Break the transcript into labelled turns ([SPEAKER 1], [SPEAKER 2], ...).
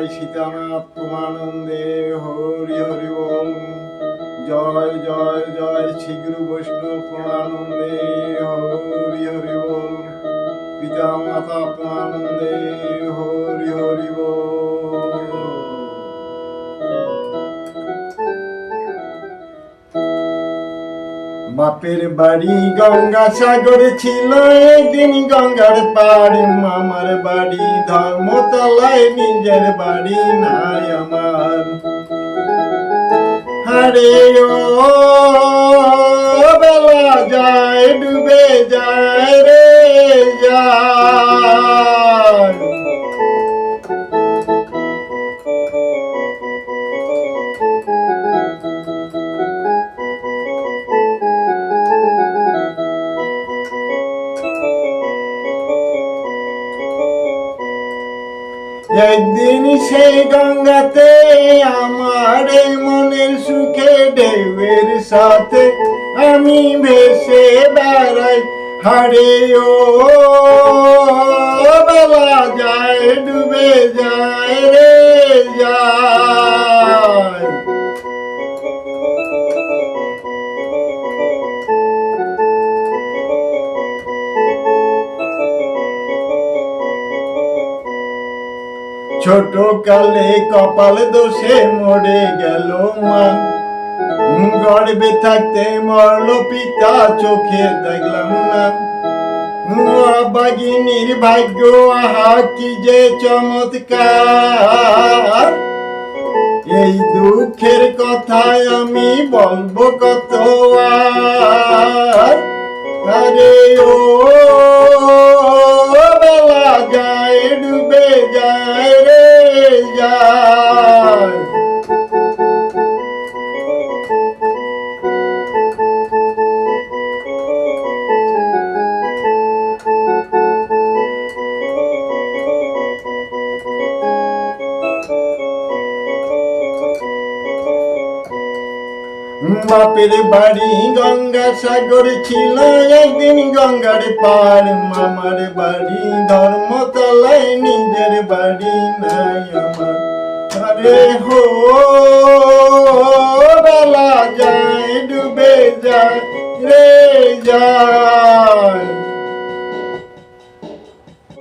[SPEAKER 1] জয় সীতানাথ প্রমানন্দে, হরি হরি ওম। জয় জয় জয় শীঘ্র বৈষ্ণব প্রণানন্দে হরি হরি ওম। পিতা মাতা প্রণানন্দে হরি হরি বল বাপের বাড়ি গঙ্গা সাগর ছিল। একদিন গঙ্গার পাড় মামার বাড়ি, ধর্মতলায় নিজের বাড়ি নাই আমার। হারে ও, বেলা যায়, ডুবে যায় রে যায় একদিন সেই গঙ্গাতে আমার এই মনের সুখে দেবের সাথে আমি ভেসে বেড়াই। হারে ও বেলা যায়, ডুবে যায় রে যায় ছোট কালে কপাল দোষে মরে গেল মা। গর্বে থাকতে মরল পিতা, চোখে দেখলাম না। বাগিনীর ভাগ্য, আহা, কি যে চমৎকার। এই দুঃখের কথায় আমি বলব কত আর ও বাপের বাড়ি গঙ্গা সাগর ছিল একদিন গঙ্গার পার। মামার বাড়ি ধর্মতলায় নিজের বাড়ি নাই। হো বেলা যায় ডুবে যায় রে যায়